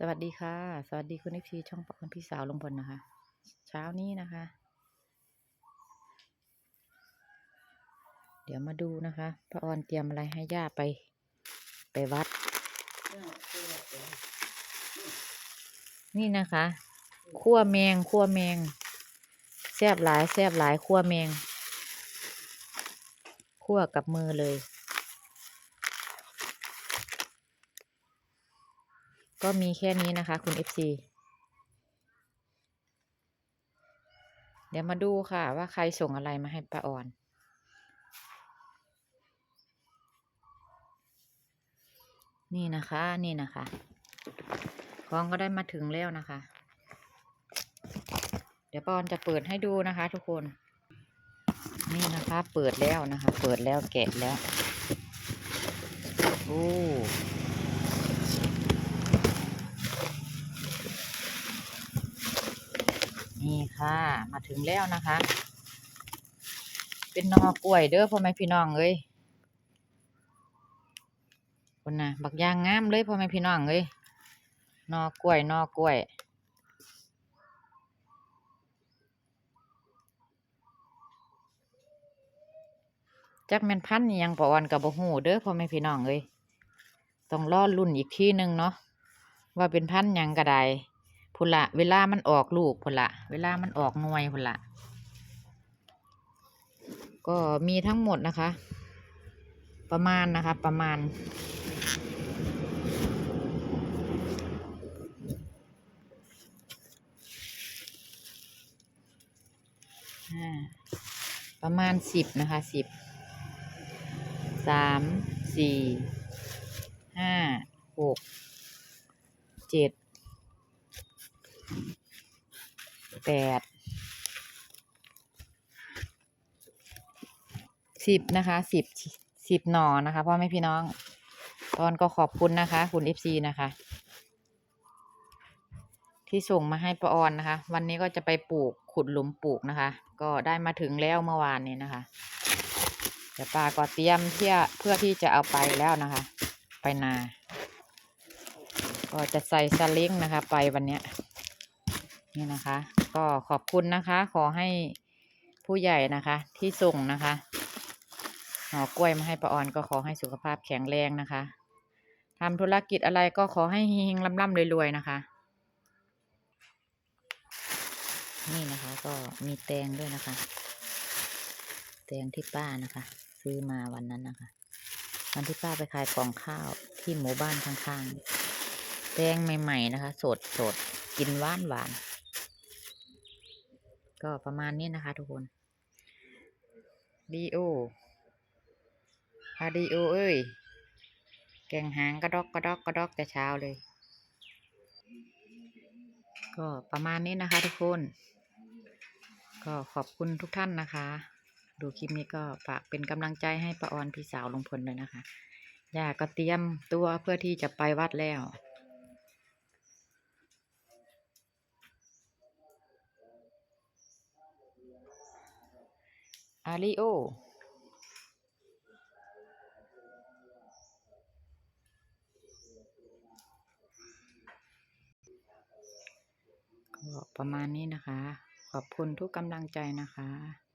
สวัสดีค่ะ สวัสดีคุณเอฟซีช่องปอกคุณพี่สาวลงพลนะคะ เช้านี้นะคะ เดี๋ยวมาดูนะคะพระออนเตรียมอะไรให้ย่าไป ไปวัด นี่นะคะคั่วแมงคั่วแมงแซบหลายแซบหลายคั่วแมงคั่วกับมือเลย ก็มีแค่นี้นะคะ คุณ FC เดี๋ยวมาดูค่ะ ว่าใครส่งอะไรมาให้ป้าอ่อน นี่นะคะนี่นะคะของก็ได้มาถึงแล้วนะคะ เดี๋ยวป้าออนจะเปิดให้ดูนะคะ ทุกคน นี่นะคะ เปิดแล้วนะคะ เปิดแล้วแกะแล้วโอ้ นี่ค่ะ มาถึงแล้วนะคะ เป็นนอกล้วยเด้อพ่อแม่พี่น้องเอ้ยคนน่ะ บักยางงามเลยพ่อแม่พี่น้องเอ้ยนอกล้วยนอกล้วยจักแม่นพันยังปออนกับบ่ฮู้เด้อพ่อแม่พี่น้องเอ้ยต้องรอดรุ่นอีกทีหนึ่งเนาะว่าเป็นพันยังก็ได้ พุ่นละเวลามันออกลูกพุ่นละเวลามันออกหน่วยพุ่นละก็มีทั้งหมดนะคะ ประมาณนะคะ ประมาณประมาณสิบนะคะสิบสามสี่ห้าหกเจ็ด แปดสิบนะคะสิบสิบหน่อนะคะพ่อแม่พี่น้อง ตอนก็ขอบคุณนะคะ คุณเอฟซีนะคะ ที่ส่งมาให้ป้าออนนะคะ วันนี้ก็จะไปปลูกขุดหลุมปลูกนะคะ ก็ได้มาถึงแล้วเมื่อวานนี้นะคะเดี๋ยวป้าก็เตรียมเพื่อเพื่อที่จะเอาไปแล้วนะคะ ไปนา ก็จะใส่สลิงนะคะ ไปวันนี้นี่นะคะ ก็ขอบคุณนะคะ ขอให้ผู้ใหญ่นะคะ ที่ส่งนะคะหน่อกล้วยมาให้ป้าออนก็ขอให้สุขภาพแข็งแรงนะคะทำธุรกิจอะไรก็ขอให้เฮงๆร่ำๆรวยๆนะคะ นี่นะคะก็มีแตงด้วยนะคะ แตงที่ป้านะคะ ซื้อมาวันนั้นนะคะวันที่ป้าไปขายกล่องข้าวที่หมู่บ้านข้างๆ แตงใหม่ ๆ นะคะ สดสดๆกินหวานหวาน ก็ประมาณนี้นะคะทุกคนดีโอฮาดีโอเอ้ย แกงหางกระดอกกระดอกกระดอกแต่เช้าเลย ก็ประมาณนี้นะคะทุกคน ก็ขอบคุณทุกท่านนะคะ ดูคลิปนี้ก็ฝากเป็นกำลังใจให้ป้าออนพี่สาวลงพลเลยนะคะย่าก็เตรียมตัวเพื่อที่จะไปวัดแล้ว อาริโอ ก็ประมาณนี้นะคะ ขอบคุณทุกกำลังใจนะคะ